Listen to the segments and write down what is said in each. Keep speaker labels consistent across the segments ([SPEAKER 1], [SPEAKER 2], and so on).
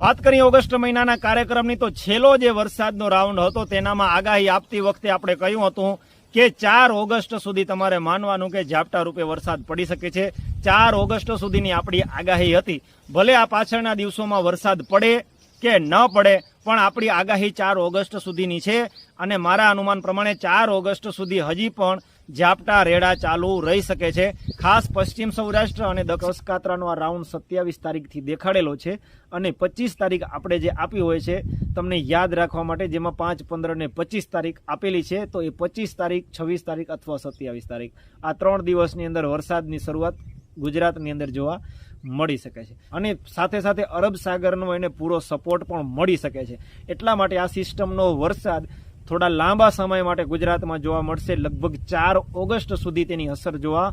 [SPEAKER 1] વાત કરીએ ઓગસ્ટ મહિનાના કાર્યક્રમની, તો છેલ્લો જે વરસાદનો રાઉન્ડ હતો તેનામાં આગાહી આપતી વખતે આપણે કહ્યું હતું કે ચાર ઓગસ્ટ સુધી તમારે માનવાનું કે ઝાપટા રૂપે વરસાદ પડી શકે છે. ચાર ઓગસ્ટ સુધીની આપણી આગાહી હતી. ભલે આ પાછળના દિવસોમાં વરસાદ પડે કે ન પડે, પણ આપણી આગાહી ચાર ઓગસ્ટ સુધીની છે. અને મારા અનુમાન પ્રમાણે ચાર ઓગસ્ટ સુધી હજી પણ ઝાપટા રેડા ચાલુ રહી શકે છે. ખાસ પશ્ચિમ સૌરાષ્ટ્ર અને દક્ષ કાતરાનો આ રાઉન્ડ સત્યાવીસ તારીખથી દેખાડેલો છે અને પચીસ તારીખ આપણે જે આપી હોય છે તમને યાદ રાખવા માટે જેમાં પાંચ, પંદર અને પચીસ તારીખ આપેલી છે, તો એ પચીસ તારીખ, છવ્વીસ તારીખ અથવા સત્યાવીસ તારીખ. આ ત્રણ દિવસની અંદર વરસાદની શરૂઆત ગુજરાતની અંદર જોવા મળી શકે છે. અને સાથે સાથે અરબ સાગરનો એને પૂરો સપોર્ટ પણ મળી શકે છે. એટલા માટે આ સિસ્ટમનો વરસાદ થોડા લાંબા સમય માટે ગુજરાતમાં જોવા મળશે. લગભગ ચાર ઓગસ્ટ સુધી તેની અસર જોવા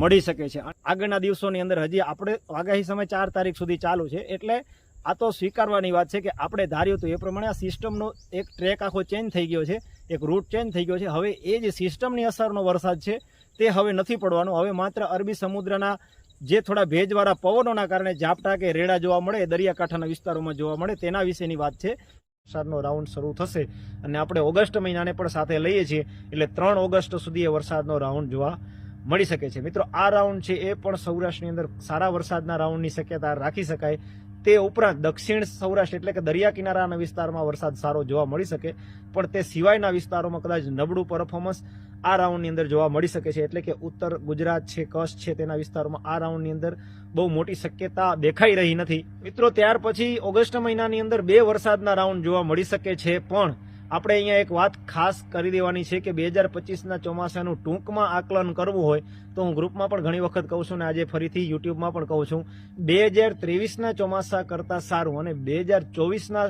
[SPEAKER 1] મળી શકે છે. આગળના દિવસોની અંદર હજી આપણે આગાહી સમય ચાર તારીખ સુધી ચાલુ છે. એટલે આ તો સ્વીકારવાની વાત છે કે આપણે ધાર્યું તો એ પ્રમાણે આ સિસ્ટમનો એક ટ્રેક આખો ચેન્જ થઈ ગયો છે. એક રૂટ ચેન્જ થઈ ગયો છે. હવે એ જે સિસ્ટમની અસરનો વરસાદ છે તે હવે નથી પડવાનો. હવે માત્ર અરબી સમુદ્રના જે થોડા ભેજવાળા પવનોના કારણે ઝાપટા કે રેડા જોવા મળે, દરિયાકાંઠાના વિસ્તારોમાં જોવા મળે, તેના વિશેની વાત છે. વરસાદનો રાઉન્ડ શરૂ થશે અને આપણે ઓગસ્ટ મહિનાને પણ સાથે લઈએ છીએ. એટલે ત્રણ ઓગસ્ટ સુધી એ વરસાદનો રાઉન્ડ જોવા મળી શકે છે. મિત્રો, આ રાઉન્ડ છે એ પણ સૌરાષ્ટ્રની અંદર સારા વરસાદના રાઉન્ડની શક્યતા રાખી શકાય. તે ઉપરાંત દક્ષિણ સૌરાષ્ટ્ર એટલે કે દરિયા કિનારાના વિસ્તારમાં વરસાદ સારો જોવા મળી શકે, પણ તે સિવાયના વિસ્તારોમાં કદાચ નબળું પરફોર્મન્સ આ રાઉન્ડની અંદર જોવા મળી શકે છે. એટલે કે ઉત્તર ગુજરાત છે, કચ્છ છે, તેના વિસ્તારોમાં આ રાઉન્ડની અંદર બહુ મોટી શક્યતા દેખાઈ રહી નથી. મિત્રો, ત્યાર પછી ઓગસ્ટ મહિનાની અંદર બે વરસાદના રાઉન્ડ જોવા મળી શકે છે, પણ આપણે અહીંયા એક વાત ખાસ કરી દેવાની છે કે બે હજાર પચીસના ચોમાસાનું ટૂંકમાં આકલન કરવું હોય તો હું ગ્રુપમાં પણ ઘણી વખત કહું છું ને આજે ફરીથી યુટ્યુબમાં પણ કહું છું. બે હજાર ત્રેવીસના ચોમાસા કરતાં સારું અને બે હજાર ચોવીસના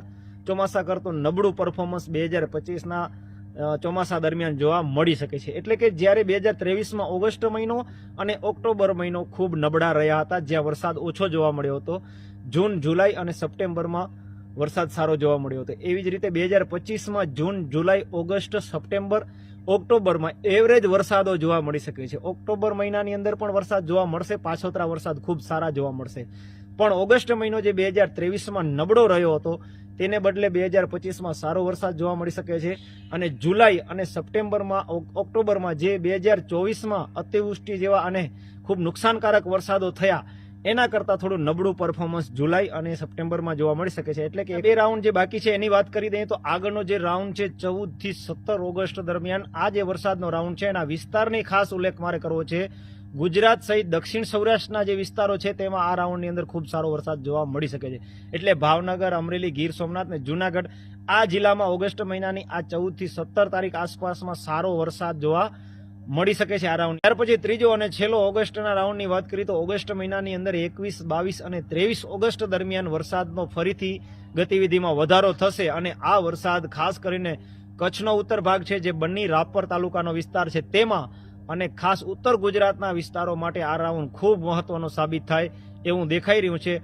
[SPEAKER 1] ચોમાસા કરતું નબળું પરફોર્મન્સ બે હજાર પચીસના ચોમાસા દરમિયાન જોવા મળી શકે છે. એટલે કે જ્યારે બે હજાર ત્રેવીસમાં ઓગસ્ટ મહિનો અને ઓક્ટોબર મહિનો ખૂબ નબળા રહ્યા હતા, જ્યાં વરસાદ ઓછો જોવા મળ્યો હતો, જૂન, જુલાઈ અને સપ્ટેમ્બરમાં વરસાદ સારો જોવા મળ્યો હતો. એવી જ રીતે બે હજાર પચીસમાં જૂન, જુલાઈ, ઓગસ્ટ, સપ્ટેમ્બર, ઓક્ટોબરમાં એવરેજ વરસાદો જોવા મળી શકે છે. ઓક્ટોબર મહિનાની અંદર પણ વરસાદ જોવા મળશે. પાછોતરા વરસાદ ખૂબ સારા જોવા મળશે. પણ ઓગસ્ટ મહિનો જે બે હજાર ત્રેવીસમાં નબળો રહ્યો હતો, તેને બદલે બે હજાર પચીસમાં સારો વરસાદ જોવા મળી શકે છે. અને જુલાઈ અને સપ્ટેમ્બરમાં, ઓક- ઓક્ટોબરમાં જે બે હજાર ચોવીસમાં અતિવૃષ્ટિ જેવા અને ખૂબ નુકસાનકારક વરસાદો થયા એના કરતાં થોડું નબળું પરફોર્મન્સ જુલાઈ અને સપ્ટેમ્બરમાં જોવા મળી શકે છે. એટલે કે બે રાઉન્ડ જે બાકી છે એની વાત કરી દઈએ તો આગળનો જે રાઉન્ડ છે ચૌદથી સત્તર ઓગસ્ટ દરમિયાન આ જે વરસાદનો રાઉન્ડ છે એના વિસ્તારની ખાસ ઉલ્લેખ મારે કરવો છે. ગુજરાત સહિત દક્ષિણ સૌરાષ્ટ્રના જે વિસ્તારો છે તેમાં આ રાઉન્ડની અંદર ખૂબ સારો વરસાદ જોવા મળી શકે છે. એટલે ભાવનગર, અમરેલી, ગીર સોમનાથ ને જુનાગઢ આ જિલ્લામાં ઓગસ્ટ મહિનાની આ ચૌદથી સત્તર તારીખ આસપાસમાં સારો વરસાદ જોવા મળી શકે છે આ રાઉન્ડ. ત્યાર પછી ત્રીજો અને છેલ્લો ઓગસ્ટના રાઉન્ડની વાત કરીએ તો ઓગસ્ટ મહિનાની અંદર એકવીસ, બાવીસ અને ત્રેવીસ ઓગસ્ટ દરમિયાન વરસાદનો ફરીથી ગતિવિધિમાં વધારો થશે અને આ વરસાદ ખાસ કરીને કચ્છનો ઉત્તર ભાગ છે જે બન્ની રાપર તાલુકાનો વિસ્તાર છે તેમાં અને ખાસ ઉત્તર ગુજરાતના વિસ્તારો માટે આ રાઉન્ડ ખૂબ મહત્વનો સાબિત થાય એવું દેખાઈ રહ્યું છે.